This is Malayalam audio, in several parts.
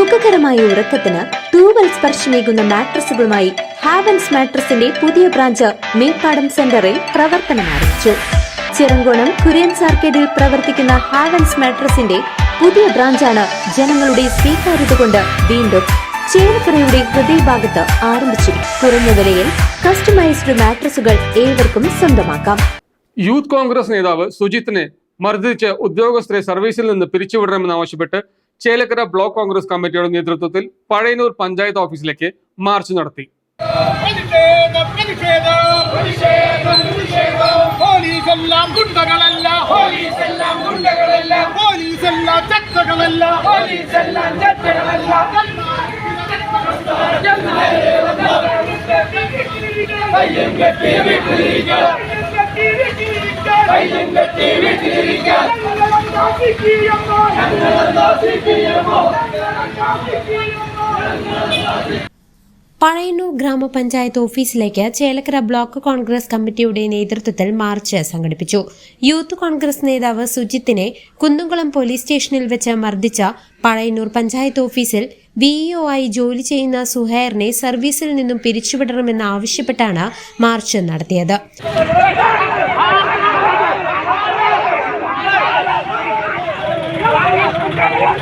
സുഖകരമായ ഉറക്കത്തിന് തൂവൽ സ്പർശമേകുന്ന മാട്രസുകളുമായി ഹാവൻസ് മാട്രസിന്റെ പുതിയ ബ്രാഞ്ച് മേപ്പാടം സെന്ററിൽ പ്രവർത്തനം ആരംഭിച്ചു. ചിറങ്കോണം കുര്യൻസ് ആർക്കേഡിൽ പ്രവർത്തിക്കുന്ന ഹാവൻസ് മാട്രസിന്റെ പുതിയ ബ്രാഞ്ചാണ് ജനങ്ങളുടെ സ്വീകാര്യത കൊണ്ട് വീണ്ടും ചേലക്കരയുടെ ഹൃദയഭാഗത്ത് ആരംഭിച്ചു. കുറഞ്ഞ വിലയിൽ കസ്റ്റമൈസ്ഡ് മാട്രസുകൾ ഏവർക്കും സ്വന്തമാക്കാം. യൂത്ത് കോൺഗ്രസ് നേതാവ് സുജിത്തിനെ മർദ്ദിച്ച് ഉദ്യോഗസ്ഥരെ സർവീസിൽ നിന്ന് പിരിച്ചുവിടണമെന്നാവശ്യപ്പെട്ട് ചേലക്കര ബ്ലോക്ക് കോൺഗ്രസ് കമ്മിറ്റിയുടെ നേതൃത്വത്തിൽ പഴയന്നൂർ പഞ്ചായത്ത് ഓഫീസിലേക്ക് മാർച്ച് നടത്തി. പോലീസെല്ലാം ഗുണ്ടകളല്ല. പോലീസെല്ലാം ഗുണ്ടകളല്ല. പോലീസെല്ലാം ചട്ടകളല്ല. പോലീസെല്ലാം ചട്ടകളല്ല. കയ്യം കെട്ടി വീട്ടിലിരിക്കാൻ കയ്യം കെട്ടി വീട്ടിലിരിക്കാൻ പഴയന്നൂർ ഗ്രാമപഞ്ചായത്ത് ഓഫീസിലേക്ക് ചേലക്കര ബ്ലോക്ക് കോൺഗ്രസ് കമ്മിറ്റിയുടെ നേതൃത്വത്തിൽ മാർച്ച് സംഘടിപ്പിച്ചു. യൂത്ത് കോൺഗ്രസ് നേതാവ് സുജിത്തിനെ കുന്നുകുളം പോലീസ് സ്റ്റേഷനിൽ വെച്ച് മർദ്ദിച്ച പഴയന്നൂർ പഞ്ചായത്ത് ഓഫീസിൽ വിഇഒ ആയി ജോലി ചെയ്യുന്ന സുഹൈറിനെ സർവീസിൽ നിന്നും പിരിച്ചുവിടണമെന്ന് ആവശ്യപ്പെട്ടാണ് മാർച്ച് നടത്തിയത്.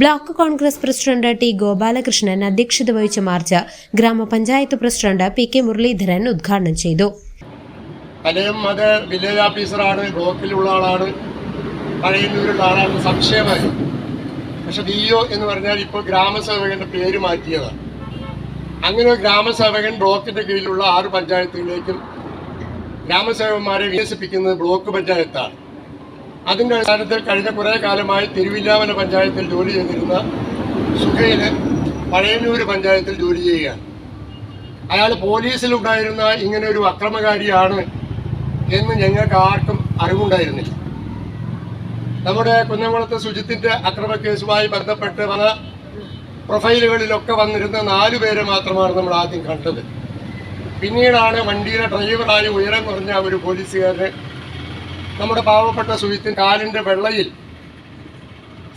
Block Congress president T Gopalakrishnan അധ്യക്ഷത വഹിച്ച മാർച്ച് ഗ്രാമപഞ്ചായത്ത് പ്രസിഡന്റ് പി കെ മുരളീധരൻ ഉദ്ഘാടനം ചെയ്തു. അദ്ദേഹം അത് വില്ലേജ് ഓഫീസറാണ് ബ്ലോക്കിലുള്ള ആളാണ്. പഴയന്നൂരുള്ള ആളാണ് സംശയമായി. പക്ഷെ വി എന്ന് പറഞ്ഞാൽ ഇപ്പോൾ ഗ്രാമസേവകന്റെ പേര് മാറ്റിയതാണ്. അങ്ങനെ ഒരു ഗ്രാമസേവകൻ ബ്ലോക്കിന്റെ കീഴിലുള്ള ആറ് പഞ്ചായത്തുകളിലേക്കും ഗ്രാമസേവകന്മാരെ വികസിപ്പിക്കുന്നത് ബ്ലോക്ക് പഞ്ചായത്താണ്. അതിന്റെ അടിസ്ഥാനത്തിൽ കഴിഞ്ഞ കുറേ കാലമായി തിരുവില്ലാമല പഞ്ചായത്തിൽ ജോലി ചെയ്തിരുന്ന സുഖയിൽ പഴയന്നൂര് പഞ്ചായത്തിൽ ജോലി ചെയ്യുകയാണ്. അയാൾ പോലീസിലുണ്ടായിരുന്ന ഇങ്ങനെ ഒരു അക്രമകാരിയാണ് എന്ന് ഞങ്ങൾക്ക് ആർക്കും അറിവുണ്ടായിരുന്നില്ല. നമ്മുടെ കുന്നംകുളത്തെ സുജിത്തിന്റെ അക്രമ കേസുമായി ബന്ധപ്പെട്ട് പല പ്രൊഫൈലുകളിലൊക്കെ വന്നിരുന്ന നാലു പേരെ മാത്രമാണ് നമ്മൾ ആദ്യം കണ്ടത്. പിന്നീടാണ് വണ്ടിയിലെ ഡ്രൈവറായി ഉയരം കുറഞ്ഞ ഒരു പോലീസുകാരനെ നമ്മുടെ പാവപ്പെട്ട സുഹിത്തിൻ കാലിന്റെ വെള്ളയിൽ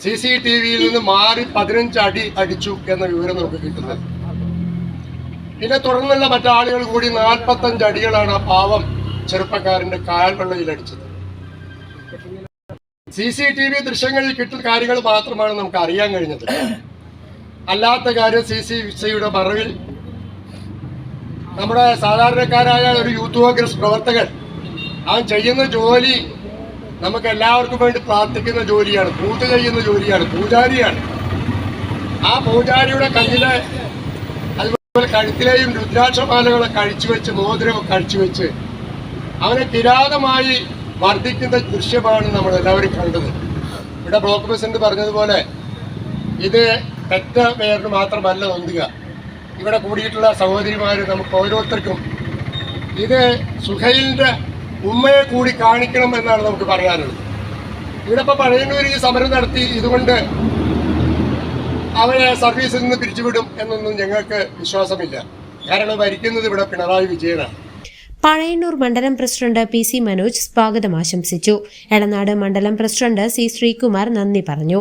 സി സി ടി വിയിൽ നിന്ന് മാറി പതിനഞ്ച് അടി അടിച്ചു എന്ന വിവരം നമുക്ക് കിട്ടുന്നത്. പിന്നെ തുടർന്നുള്ള മറ്റാളുകൾ കൂടി നാൽപ്പത്തഞ്ച് അടികളാണ് ആ പാവം ചെറുപ്പക്കാരന്റെ കാൽ വെള്ളയിൽ അടിച്ചത്. സി സി ടി വി ദൃശ്യങ്ങളിൽ കിട്ടുന്ന കാര്യങ്ങൾ മാത്രമാണ് നമുക്ക് അറിയാൻ കഴിഞ്ഞത്. അല്ലാത്ത കാര്യം സി സി സിയുടെ മറവിൽ നമ്മുടെ സാധാരണക്കാരായ ഒരു യൂത്ത് കോൺഗ്രസ് പ്രവർത്തകൻ അവൻ ചെയ്യുന്ന ജോലി നമുക്ക് എല്ലാവർക്കും വേണ്ടി പ്രാർത്ഥിക്കുന്ന ജോലിയാണ് പൂജ ചെയ്യുന്ന ജോലിയാണ് പൂജാരിയാണ്. ആ പൂജാരിയുടെ കയ്യിലെ അതുപോലെ കഴുത്തിലെയും രുദ്രാക്ഷമാലകളെ കഴിച്ചു വെച്ച് മോതിരം കഴിച്ചു വെച്ച് അവനെ കിരാതമായി വർദ്ധിക്കുന്ന ദൃശ്യമാണ് നമ്മൾ എല്ലാവരും കണ്ടത്. ഇവിടെ ബ്ലോക്ക് പ്രസിഡന്റ് പറഞ്ഞതുപോലെ ഇത് പെറ്റ പേരിന് മാത്രമല്ല നൊന്തുക ഇവിടെ കൂടിയിട്ടുള്ള സഹോദരിമാർ നമുക്ക് ഓരോരുത്തർക്കും ഇത് സുഹൈലിന്റെ ഉമ്മയെ കൂടി കാണിക്കണം എന്നാണ് നമുക്ക് പറയാനുള്ളത്. ഇവിടെ ഇപ്പോൾ പഴയന്നൂർ ഈ സമരം നടത്തി ഇതുകൊണ്ട് അവരെ സർവീസിൽ നിന്ന് പിരിച്ചുവിടും എന്നൊന്നും ഞങ്ങൾക്ക് വിശ്വാസമില്ല. കാരണം ഭരിക്കുന്നത് ഇവിടെ പിണറായി വിജയനാണ്. പഴയന്നൂർ മണ്ഡലം പ്രസിഡന്റ് പി സി മനോജ് സ്വാഗതം ആശംസിച്ചു. എടനാട് മണ്ഡലം പ്രസിഡന്റ് സി ശ്രീകുമാർ നന്ദി പറഞ്ഞു.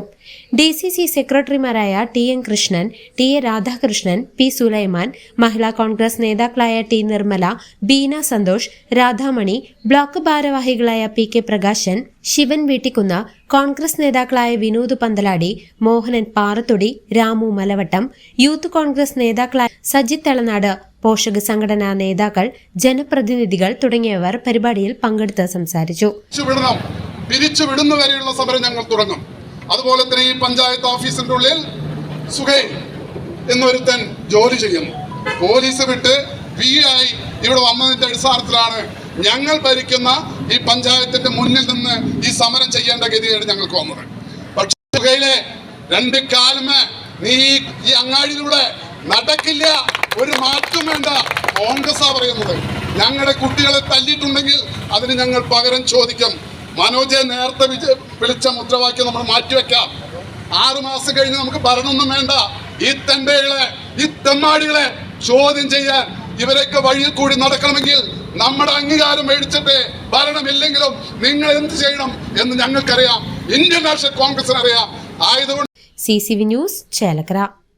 ഡി സി സി സെക്രട്ടറിമാരായ T N Krishnan T A Radhakrishnan P Sulaiman Mahila Congress നേതാക്കളായ ടി നിർമ്മല ബീന സന്തോഷ് രാധാമണി ബ്ലോക്ക് ഭാരവാഹികളായ P K Prakashan Sivan Veettikkunnu Congress നേതാക്കളായ വിനോദ് പന്തലാടി മോഹനൻ പാറത്തൊടി രാമു മലവട്ടം യൂത്ത് കോൺഗ്രസ് നേതാക്കളായ സജിത് എളനാട് പോഷക സംഘടനാ നേതാക്കൾ ജനപ്രതിനിധികൾ തുടങ്ങിയവർ പരിപാടിയിൽ പങ്കെടുത്ത് സംസാരിച്ചു. പിരിച്ചുവിടണം. പിരിച്ചുവിടുന്നവരെയുള്ള സമരം ഞങ്ങൾ തുടങ്ങും. അതുപോലെ തന്നെ ഈ പഞ്ചായത്ത് ഓഫീസിന്റെ ഉള്ളിൽ സുഖൈ എന്നൊരുത്തൻ ജോലി ചെയ്യുന്നു. പോലീസ് വിട്ട് വി ആയി ഇവിടെ വന്നതിന്റെ അടിസ്ഥാനത്തിലാണ് ഞങ്ങൾ ഭരിക്കുന്ന ഈ പഞ്ചായത്തിന്റെ മുന്നിൽ നിന്ന് ഈ സമരം ചെയ്യേണ്ട ഗതിയാണ് ഞങ്ങൾക്ക് വന്നത്. പക്ഷേ രണ്ട് കാലമേ നീ ഈ അങ്ങാടിയിലൂടെ നടക്കില്ല. ഒരു മാറ്റം വേണ്ട. കോൺഗ്രസാ പറയുന്നത്. ഞങ്ങളുടെ കുട്ടികളെ തല്ലിയിട്ടുണ്ടെങ്കിൽ അതിന് ഞങ്ങൾ പകരം ചോദിക്കും. മനോജെ നേരത്തെ വിളിച്ച മുദ്രാവാക്യം നമ്മൾ മാറ്റിവെക്കാം. ആറു മാസം കഴിഞ്ഞ് നമുക്ക് ഭരണമൊന്നും വേണ്ട. ഈ തെണ്ടകളെ ഈ തെമ്മാടികളെ ചോദ്യം ചെയ്യാൻ ഇവരൊക്കെ വഴിയിൽ കൂടി നടക്കണമെങ്കിൽ നമ്മുടെ അംഗീകാരം മേടിച്ചിട്ട് ഭരണമില്ലെങ്കിലും നിങ്ങൾ എന്ത് ചെയ്യണം എന്ന് ഞങ്ങൾക്കറിയാം. ഇന്ത്യൻ നാഷണൽ കോൺഗ്രസിനറിയാം ആയതുകൊണ്ട് C C V news Chelakkara.